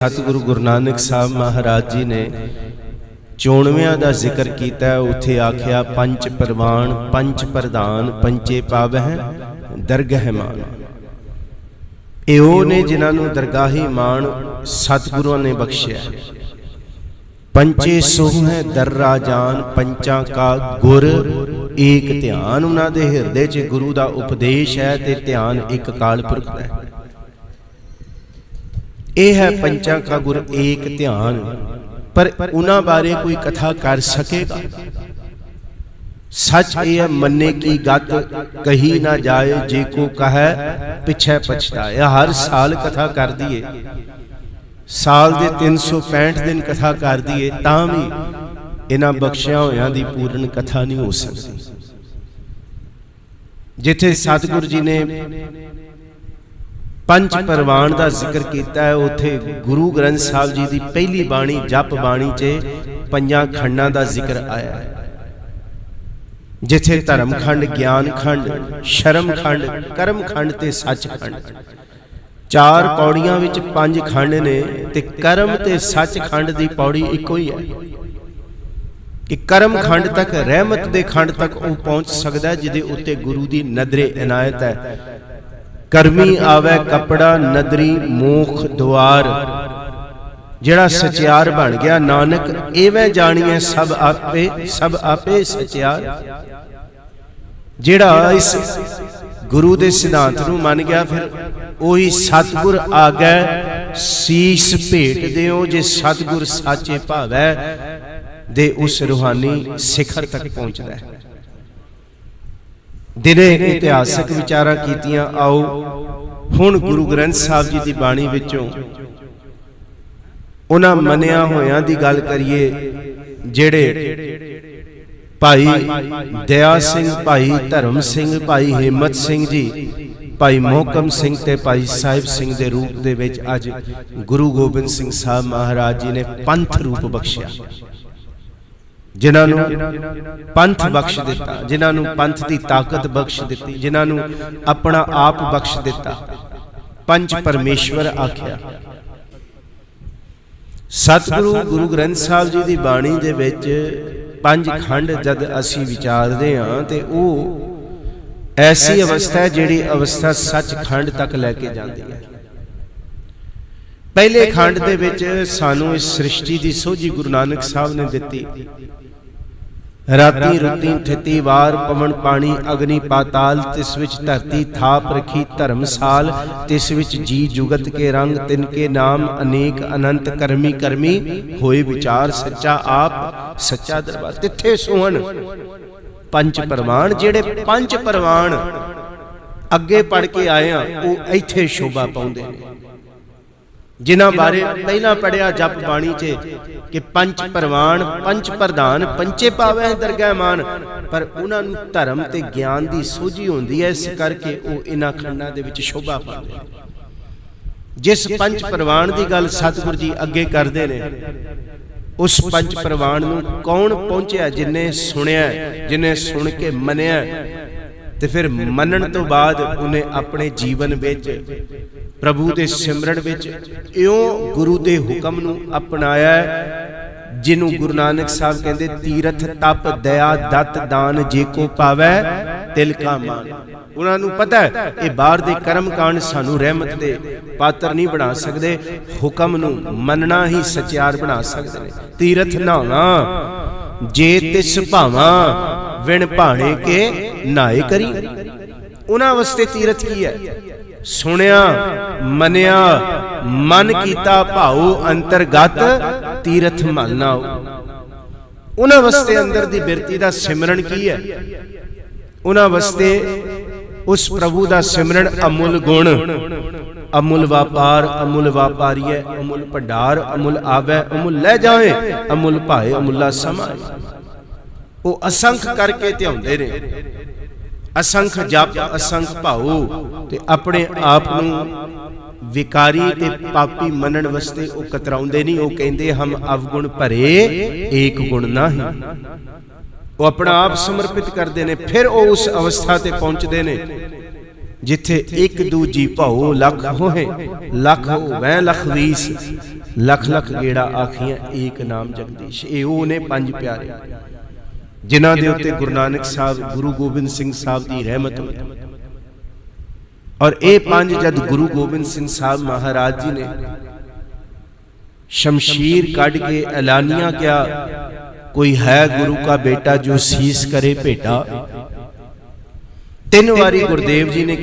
ਸਤਿਗੁਰੂ ਗੁਰੂ ਨਾਨਕ ਸਾਹਿਬ ਮਹਾਰਾਜ ਜੀ ਨੇ ਚੋਣਵਿਆਂ ਦਾ ਜ਼ਿਕਰ ਕੀਤਾ ਹੈ, ਆਖਿਆ ਪੰਜ ਪਰਵਾਨ ਪੰਜ ਪ੍ਰਧਾਨ ਪੰਚੇ ਪਾਵਹਿ ਦਰਗਹਿ ਮਾਨ। ਇਹ ਉਹ ਨੇ ਜਿਨ੍ਹਾਂ ਨੂੰ ਦਰਗਾਹੀ ਮਾਣ ਸਤਿਗੁਰਾਂ ਨੇ ਬਖਸ਼ਿਆ ਹੈ। ਪੰਚੇ ਸੋਹ ਹੈ ਦਰ ਰਾਜਾਨ ਪੰਚਾਂ ਕਾ ਗੁਰ ਏਕ ਧਿਆਨ। ਉਹਨਾਂ ਦੇ ਹਿਰਦੇ 'ਚ ਗੁਰੂ ਦਾ ਉਪਦੇਸ਼ ਹੈ ਤੇ ਧਿਆਨ ਇੱਕ ਕਾਲ ਪੁਰਖ ਦਾ ਹੈ। ਇਹ ਹੈ ਪੰਚਾਂ ਕਾ ਗੁਰ ਏਕ ਧਿਆਨ, ਪਰ ਉਹਨਾਂ ਬਾਰੇ ਕੋਈ ਕਥਾ ਕਰ ਸਕੇਗਾ? ਸੱਚ ਇਹ ਹੈ, ਮੰਨੇ ਕੀ ਗਤ ਕਹੀ ਨਾ ਜਾਏ, ਜੇ ਕੋ ਕਹੈ, ਪਿਛੈ ਪਛਤਾਇਆ। ਹਰ ਸਾਲ ਕਥਾ ਕਰਦੀ ਦਈਏ। ਸਾਲ ਦੇ 365 ਦਿਨ ਕਥਾ ਕਰਦੀ ਦਈਏ, ਤਾਂ ਵੀ ਇਹਨਾਂ ਬਖਸ਼ਿਆ ਹੋਇਆਂ ਦੀ ਪੂਰਨ ਕਥਾ ਨਹੀਂ ਹੋ ਸਕਦੀ। ਜਿੱਥੇ ਸਤਿਗੁਰੂ ਜੀ ਨੇ ਪੰਜ ਪਰਵਾਨ ਦਾ ਜ਼ਿਕਰ ਕੀਤਾ ਹੈ। ਉੱਥੇ ਗੁਰੂ ਗ੍ਰੰਥ ਸਾਹਿਬ ਜੀ ਦੀ ਪਹਿਲੀ ਬਾਣੀ, ਜਪ ਬਾਣੀ 'ਚ ਪੰਜਾਂ ਖੰਡਾਂ ਦਾ ਜ਼ਿਕਰ ਆਇਆ ਹੈ। ਜਿੱਥੇ ਧਰਮ ਖੰਡ ਗਿਆਨ ਖੰਡ ਸ਼ਰਮ ਖੰਡ ਕਰਮ ਖੰਡ ਤੇ ਸੱਚ ਖੰਡ ਚਾਰ ਪੌੜੀਆਂ ਵਿੱਚ ਪੰਜ ਖੰਡ ਨੇ ਤੇ ਕਰਮ ਤੇ ਸੱਚ ਖੰਡ ਦੀ ਪੌੜੀ ਇੱਕੋ ਹੀ ਹੈ। ਕਿ ਕਰਮ ਖੰਡ ਤੱਕ, ਰਹਿਮਤ ਦੇ ਖੰਡ ਤੱਕ ਉਹ ਪਹੁੰਚ ਸਕਦਾ ਜਿਹਦੇ ਉੱਤੇ ਗੁਰੂ ਦੀ ਨਦਰੇ ਇਨਾਇਤ ਹੈ। ਕਰਮੀ ਆਵੇ ਕਪੜਾ ਨਦਰੀ ਮੋਖ ਦੁਆਰ। ਜਿਹੜਾ ਸਚਿਆਰ ਬਣ ਗਿਆ ਨਾਨਕ ਐਵੇਂ ਜਾਣੀਏ ਸਭ ਆਪੇ ਸਭ ਆਪੇ ਸਚਿਆਰ। ਜਿਹੜਾ ਇਸ ਗੁਰੂ ਦੇ ਸਿਧਾਂਤ ਨੂੰ ਮੰਨ ਗਿਆ, ਫਿਰ ਉਹੀ ਸਤਿਗੁਰ ਆਗੇ, ਸੀਸ ਭੇਟ ਦਿਓ ਜੇ ਸਤਿਗੁਰ ਸਾਚੇ ਭਾਵੈ, ਦੇ ਉਸ ਰੂਹਾਨੀ ਸਿਖਰ ਤੱਕ ਪਹੁੰਚਦਾ ਹੈ। ਦਿਨੇ ਇਤਿਹਾਸਕ ਵਿਚਾਰਾਂ ਕੀਤੀਆਂ, ਆਓ, ਹੁਣ ਗੁਰੂ ਗ੍ਰੰਥ ਸਾਹਿਬ ਜੀ ਦੀ ਬਾਣੀ ਵਿੱਚੋਂ ਉਹਨਾਂ ਮੰਨਿਆ ਹੋਇਆਂ ਦੀ ਗੱਲ ਕਰੀਏ, ਜਿਹੜੇ ਭਾਈ ਦਇਆ ਸਿੰਘ, ਭਾਈ ਧਰਮ ਸਿੰਘ, ਭਾਈ ਹਿੰਮਤ ਸਿੰਘ ਜੀ, ਭਾਈ ਮੋਹਕਮ ਸਿੰਘ ਤੇ ਭਾਈ ਸਾਹਿਬ ਸਿੰਘ ਦੇ ਰੂਪ ਦੇ ਵਿੱਚ ਅੱਜ ਗੁਰੂ ਗੋਬਿੰਦ ਸਿੰਘ ਸਾਹਿਬ ਮਹਾਰਾਜ ਜੀ ਨੇ ਪੰਥ ਰੂਪ ਬਖਸ਼ਿਆ। ਜਿਨ੍ਹਾਂ ਨੂੰ ਪੰਥ ਬਖਸ਼ ਦਿੱਤਾ, ਜਿਨ੍ਹਾਂ ਨੂੰ ਪੰਥ ਦੀ ਤਾਕਤ ਬਖਸ਼ ਦਿੱਤੀ, ਜਿਨ੍ਹਾਂ ਨੂੰ ਆਪਣਾ ਆਪ ਬਖਸ਼ ਦਿੱਤਾ। ਪੰਜ ਪਰਮੇਸ਼ਵਰ ਆਖਿਆ, ਸਤਿਗੁਰੂ ਗੁਰੂ ਗ੍ਰੰਥ ਸਾਹਿਬ ਜੀ ਦੀ ਬਾਣੀ ਦੇ ਵਿੱਚ ਪੰਜ ਖੰਡ ਜਦ ਅਸੀਂ ਵਿਚਾਰਦੇ ਹਾਂ ਤੇ ਉਹ ਐਸੀ ਅਵਸਥਾ ਹੈ ਜਿਹੜੀ ਅਵਸਥਾ ਸੱਚਖੰਡ ਤੱਕ ਲੈ ਕੇ ਜਾਂਦੀ ਹੈ। ਪਹਿਲੇ ਖੰਡ ਦੇ ਵਿੱਚ ਸਾਨੂੰ ਇਸ ਸ੍ਰਿਸ਼ਟੀ ਦੀ ਸੋਝੀ ਗੁਰੂ ਨਾਨਕ ਸਾਹਿਬ ਨੇ ਦਿੱਤੀ। ਰਾਤੀ ਰੁੱਤੀ ਠਿੱਤੀ ਵਾਰ ਪਵਨ ਪਾਣੀ ਅਗਨੀ ਪਾਤਾਲ, ਤਿਸ ਵਿੱਚ ਧਰਤੀ ਥਾਪ ਰਖੀ ਧਰਮਸਾਲ ਤਿਸ ਵਿੱਚ ਜੀ ਜੁਗਤ ਕੇ ਰੰਗ, ਤਿਨ ਕੇ ਨਾਮ ਅਨੇਕ ਅਨੰਤ ਕਰਮੀ ਕਰਮੀ, ਹੋਏ ਵਿਚਾਰ ਸੱਚਾ ਆਪ, ਸੱਚਾ ਦਰਬਾਰ। ਤਿੱਥੇ ਸੋਹਣ ਪੰਜ ਪ੍ਰਵਾਨ ਜਿਹੜੇ ਪੰਜ ਪ੍ਰਵਾਨ ਅੱਗੇ ਪੜ ਕੇ ਆਏ ਆ, ਉਹ ਇੱਥੇ ਸ਼ੋਭਾ ਪਾਉਂਦੇ ਨੇ। ਜਿਨ੍ਹਾਂ ਬਾਰੇ ਪਹਿਲਾਂ ਪੜਿਆ ਜਪ ਬਾਣੀ 'ਚ ਕਿ ਪੰਜ ਪਰਵਾਨ ਪੰਜ ਪ੍ਰਧਾਨ ਪੰਚੇ ਪਾਵੇ ਦਰਗਾਹ ਮਾਨ। ਪਰ ਉਹਨਾਂ ਨੂੰ ਧਰਮ ਤੇ ਗਿਆਨ ਦੀ ਸੋਝੀ ਹੁੰਦੀ ਹੈ ਇਸ ਕਰਕੇ ਉਹ ਇਹਨਾਂ ਖੰਡਾਂ ਦੇ ਵਿੱਚ ਸ਼ੋਭਾ ਪਾਉਂਦੇ ਜਿਸ ਪੰਜ ਪ੍ਰਵਾਨ ਦੀ ਗੱਲ ਸਤਿਗੁਰੂ ਜੀ ਅੱਗੇ ਕਰਦੇ ਨੇ ਉਸ ਪੰਜ ਪ੍ਰਵਾਨ ਨੂੰ ਕੌਣ ਪਹੁੰਚਿਆ ਜਿਨੇ ਸੁਣਿਆ ਜਿਨੇ ਸੁਣ ਕੇ ਮੰਨਿਆ ਤੇ ਫਿਰ ਮੰਨਣ ਤੋਂ ਬਾਅਦ ਉਹਨੇ ਆਪਣੇ ਜੀਵਨ ਵਿੱਚ ਪ੍ਰਭੂ ਦੇ ਸਿਮਰਨ ਵਿੱਚ ਇਉਂ ਗੁਰੂ ਦੇ ਹੁਕਮ ਨੂੰ ਅਪਣਾਇਆ ਜਿਹਨੂੰ ਗੁਰੂ ਨਾਨਕ ਸਾਹਿਬ ਕਹਿੰਦੇ, ਤੀਰਥ ਤਪ ਦਇਆ ਦਤ ਦਾਨ ਜੇ ਕੋ ਪਾਵੈ ਤਿਲ ਕਾ ਮਾਨ। ਉਹਨਾਂ ਨੂੰ ਪਤਾ ਹੈ, ਇਹ ਬਾਹਰ ਦੇ ਕਰਮ ਕਾਂਡ ਸਾਨੂੰ ਰਹਿਮਤ ਦੇ ਪਾਤਰ ਨਹੀਂ ਬਣਾ ਸਕਦੇ, ਹੁਕਮ ਨੂੰ ਮੰਨਣਾ ਹੀ ਸਚਿਆਰ ਬਣਾ ਸਕਦੇ ਨੇ। ਤੀਰਥ ਨਹਾਉਣਾ ਜੇ ਤਿਸ ਭਾਵਾਂ, ਵਿਣ ਭਾਣੇ ਕੇ ਨਾਏ ਕਰੀ। ਉਹਨਾਂ ਵਾਸਤੇ ਤੀਰਥ ਕੀ ਹੈ? ਸੁਣਿਆ, ਮੰਨਿਆ, ਮਨ ਕੀਤਾ ਭਾਉ ਅੰਤਰਗਤ ਤੀਰਥ ਮਲਨਾ ਉਹਨਾਂ ਵਾਸਤੇ ਅੰਦਰ ਦੀ ਬਿਰਤੀ ਦਾ ਸਿਮਰਨ ਕੀ ਹੈ? ਉਹਨਾਂ ਵਾਸਤੇ ਉਸ ਪ੍ਰਭੂ ਦਾ ਸਿਮਰਨ ਅਮੁੱਲ ਗੁਣ, ਅਮੁੱਲ ਵਪਾਰ, ਅਮੁੱਲ ਵਪਾਰੀਏ ਅਮੁੱਲ ਭੰਡਾਰ, ਅਮੁੱਲ ਆਵੇ, ਅਮੁੱਲ ਲੈ ਜਾਏ, ਅਮੁੱਲ ਭਾਏ, ਅਮੁੱਲਾ ਸਮਾਏ। ਉਹ ਅਸੰਖ ਕਰਕੇ ਧਿਆਉਂਦੇ ਨੇ। ਅਸੰਖ ਜਪ ਅਸੰਖ ਭਾਉ। ਤੇ ਆਪਣੇ ਆਪ ਨੂੰ ਵਿਕਾਰੀ ਤੇ ਪਾਪੀ ਮੰਨਣ ਵਾਸਤੇ ਉਹ ਕਤਰਾਉਂਦੇ ਨਹੀਂ ਉਹ ਕਹਿੰਦੇ ਹਮ ਅਵਗੁਣ ਭਰੇ ਏਕ ਗੁਣ ਨਾਹੀ। ਉਹ ਆਪਣਾ ਆਪ ਸਮਰਪਿਤ ਕਰਦੇ ਨੇ ਫਿਰ ਉਹ ਉਸ ਅਵਸਥਾ ਤੇ ਪਹੁੰਚਦੇ ਨੇ ਜਿੱਥੇ ਇੱਕ ਦੂਜੀ ਭਾਉ ਲੱਖ ਹੋਏ। ਲੱਖ ਹੋਵੇ ਲੱਖ ਵੀਸ ਲੱਖ ਲੱਖ ਗੇੜਾ ਆਖੀਆਂ ਏਕ ਨਾਮ ਜਗਦੀਸ਼। ਇਹ ਉਹ ਨੇ ਪੰਜ ਪਿਆਰੇ। ਜਿਨ੍ਹਾਂ ਦੇ ਉੱਤੇ ਗੁਰੂ ਨਾਨਕ ਸਾਹਿਬ ਗੁਰੂ ਗੋਬਿੰਦ ਸਿੰਘ ਸਾਹਿਬ ਦੀ ਰਹਿਮਤ ਹੋਈ। ਔਰ ਇਹ ਪੰਜ ਜਦ ਗੁਰੂ ਗੋਬਿੰਦ ਸਿੰਘ ਸਾਹਿਬ ਮਹਾਰਾਜ ਜੀ ਨੇ ਸ਼ਮਸ਼ੀਰ ਕੱਢ ਕੇ ਐਲਾਨੀਆਂ ਕਿਹਾ ਕੋਈ ਹੈ ਗੁਰੂ ਕਾ ਬੇਟਾ ਜੋ ਸੀਸ ਕਰੇ ਭੇਟਾ? ਤਿੰਨ ਵਾਰੀ ਗੁਰਦੇਵ ਜੀ ਨੇ